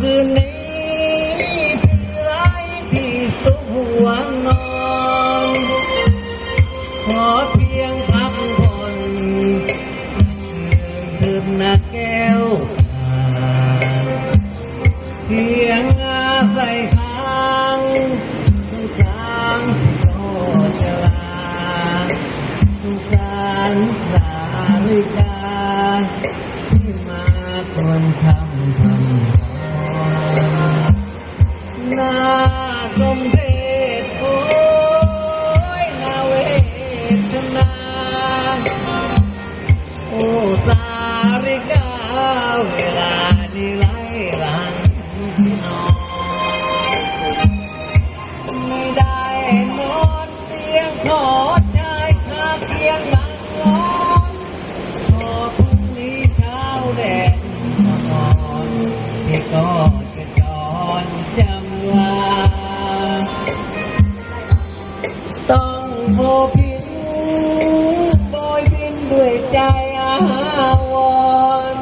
คืนีพี่ไร้ที่สุวนอน ขอเพียงพักผ่อนเถิดนะแก้วตาเพียงห้างทุกครั้งก็ลาทุกการสาลิกาที่มาคนทำพา นาโอ้สาริกาเวลานี้ไล่หลังนอนไม่ได้นอนเตียงขอชายคาเพียงบางร้อนพอพรุ่งนี้เช้าแดดมาก่อนพี่ก็จะจอนจำลาต้องโม พิน